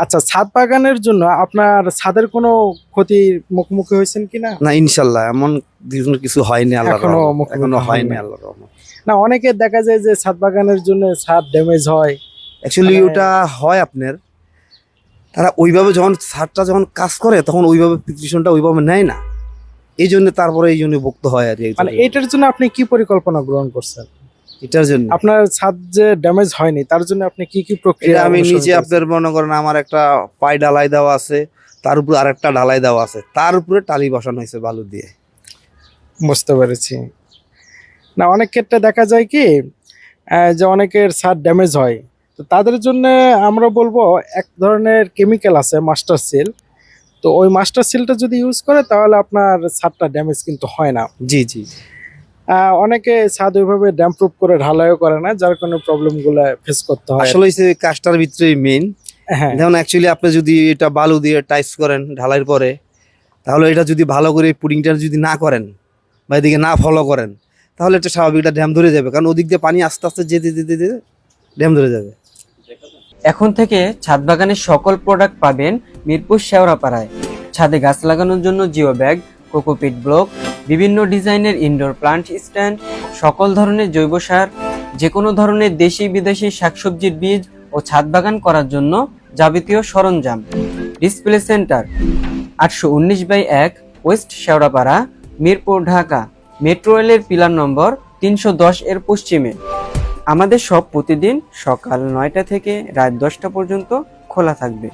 আচ্ছা ছাদ বাগানের জন্য আপনার ছাদের কোনো ক্ষতির মুখোমুখি হয়েছেন কি না ইনশাল্লাহ এমন কিছু- হয়নি আল্লাহ এখনও হয়নি। আল্লাহ না অনেকে দেখা যায় যে ছাদ বাগানের জন্য ছাদ ড্যামেজ হয়। অ্যাকচুয়ালি মানে- ওটা হয় আপনার। তারা ওইভাবে যখন ছাদটা যখন কাজ করে তখন ওইভাবে প্রিপারেশনটা ওইভাবে নেয় না। এই জন্য তারপরে এই জন্য ভুক্ত হয় আর কি। মানে এটার জন্য আপনি কি পরিকল্পনা গ্রহণ করছেন? এটার জন্য। আপনার ছাদ যে ড্যামেজ হয়নি তার জন্য আপনি কি কি প্রক্রিয়া আমি নিজে আপনার মনে করেন আমার একটা পাই ঢালাই দেওয়া আছে তার উপরে আরেকটা ঢালাই দেওয়া আছে তার উপরে টালি বসানো হয়েছে বালু দিয়ে। বুঝতে পেরেছি। না অনেক ক্ষেত্রে দেখা যায় কি যে অনেকের ছাদ ড্যামেজ হয় তো তাদের জন্য আমরা বলব এক ধরনের কেমিক্যাল আছে মাস্টার সিল তো ওই মাস্টার সিলটা যদি ইউজ করে তাহলে আপনার ছাদটা ড্যামেজ কিন্তু হয় না। জি জি। অনেকে ছাদ ওইভাবে ড্যাম প্রুফ করে ঢালাইও করে না যার কারণে প্রবলেমগুলো ফেস করতে হয়। আসলে হচ্ছে কাজটার ভিতরে মেইন হ্যাঁ। যেমন অ্যাকচুয়ালি আপনি যদি এটা বালু দিয়ে টাইস করেন ঢালাইয়ের পরে তাহলে এটা যদি ভালো করে পুডিংটা যদি না করেন বা এদিকে না ফলো করেন তাহলে এটা স্বাভাবিক এটা ড্যাম ধরে যাবে। কারণ ওদিক দিয়ে পানি আস্তে আস্তে যেতে যেতে যেতে ড্যাম ধরে যাবে। এখন থেকে ছাদ বাগানের সকল প্রোডাক্ট পাবেন মিরপুর শেওড়াপাড়ায়। ছাদে গাছ লাগানোর জন্য জিও ব্যাগ কোকোপিট ব্লক বিভিন্ন ডিজাইনের ইনডোর প্লান্ট স্ট্যান্ড সকল ধরনের জৈব সার যে কোনো ধরনের দেশি বিদেশি শাকসবজির বীজ ও ছাদ বাগান করার জন্য যাবতীয় সরঞ্জাম। ডিসপ্লে সেন্টার আটশো উনিশ বাই এক, ওয়েস্ট শেওড়াপাড়া, মিরপুর, ঢাকা। মেট্রো রেলের পিলার নম্বর তিনশো দশ এর পশ্চিমে। আমাদের সব প্রতিদিন সকাল নয়টা থেকে রাত দশটা পর্যন্ত খোলা থাকবে।